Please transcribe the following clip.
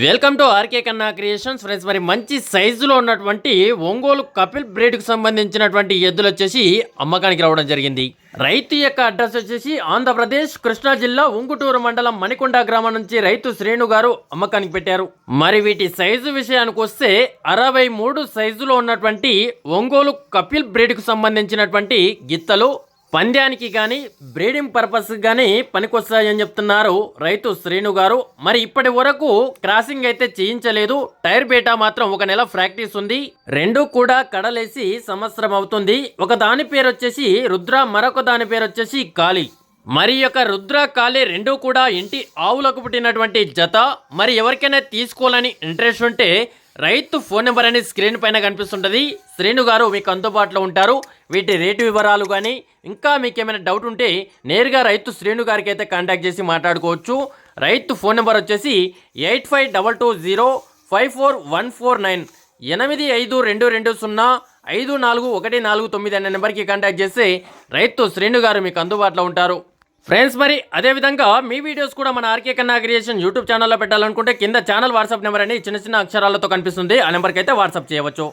Welcome to RK Kanna creations. Friends మరి మంచి సైజులో ఉన్నటువంటి ఒంగోలు కపిల్ బ్రేడ్కు సంబంధించినటువంటి ఎద్దులు వచ్చేసి అమ్మకానికి రావడం జరిగింది. రైతు యొక్క అడ్రస్ వచ్చేసి ఆంధ్రప్రదేశ్ కృష్ణా జిల్లా ఉంగుటూరు మండలం మణికొండ గ్రామం నుంచి రైతు శ్రేణు గారు అమ్మకానికి పెట్టారు. మరి వీటి సైజు విషయానికి వస్తే అరవై మూడు సైజులో ఉన్నటువంటి ఒంగోలు కపిల్ బ్రీడ్కి సంబంధించినటువంటి గిత్తలు పంద్యానికి కానీ బ్రీడింగ్ పర్పస్ కానీ పనికొస్తాయని చెప్తున్నారు రైతు శ్రీను గారు. మరి ఇప్పటి వరకు క్రాసింగ్ అయితే చేయించలేదు. టైర్ బేటా మాత్రం ఒక నెల ప్రాక్టీస్ ఉంది. రెండు కూడా కడలేసి సంవత్సరం అవుతుంది. ఒక దాని పేరు వచ్చేసి రుద్ర మరొక దాని పేరు వచ్చేసి కాళీ మరి యొక్క రుద్ర కాళీ రెండు కూడా ఇంటి ఆవులకు పుట్టినటువంటి జత. మరి ఎవరికైనా తీసుకోవాలని ఇంట్రెస్ట్ ఉంటే రైతు ఫోన్ నెంబర్ అనేది స్క్రీన్ పైన కనిపిస్తుంటుంది. శ్రేణు గారు మీకు అందుబాటులో ఉంటారు. వీటి రేటు వివరాలు కానీ ఇంకా మీకు ఏమైనా డౌట్ ఉంటే నేరుగా రైతు శ్రేణు గారికి అయితే కాంటాక్ట్ చేసి మాట్లాడుకోవచ్చు. రైతు ఫోన్ నెంబర్ వచ్చేసి eight five double two zero five four one four nine. ఎనిమిది ఐదు రెండు రెండు సున్నా ఐదు నాలుగు ఒకటి నాలుగు తొమ్మిది అనే నెంబర్కి కాంటాక్ట్ చేస్తే రైతు శ్రేణు గారు మీకు అందుబాటులో ఉంటారు. ఫ్రెండ్స్ మరి అదేవిధంగా మీ వీడియోస్ కూడా మన ఆర్కే కన్నా క్రియేషన్ యూట్యూబ్ ఛానల్లో పెట్టాలనుకుంటే కింద ఛానల్ వాట్సాప్ నెంబర్ అని చిన్న చిన్న అక్షరాలతో కనిపిస్తుంది. ఆ నెంబర్కి అయితే వాట్సాప్ చేయవచ్చు.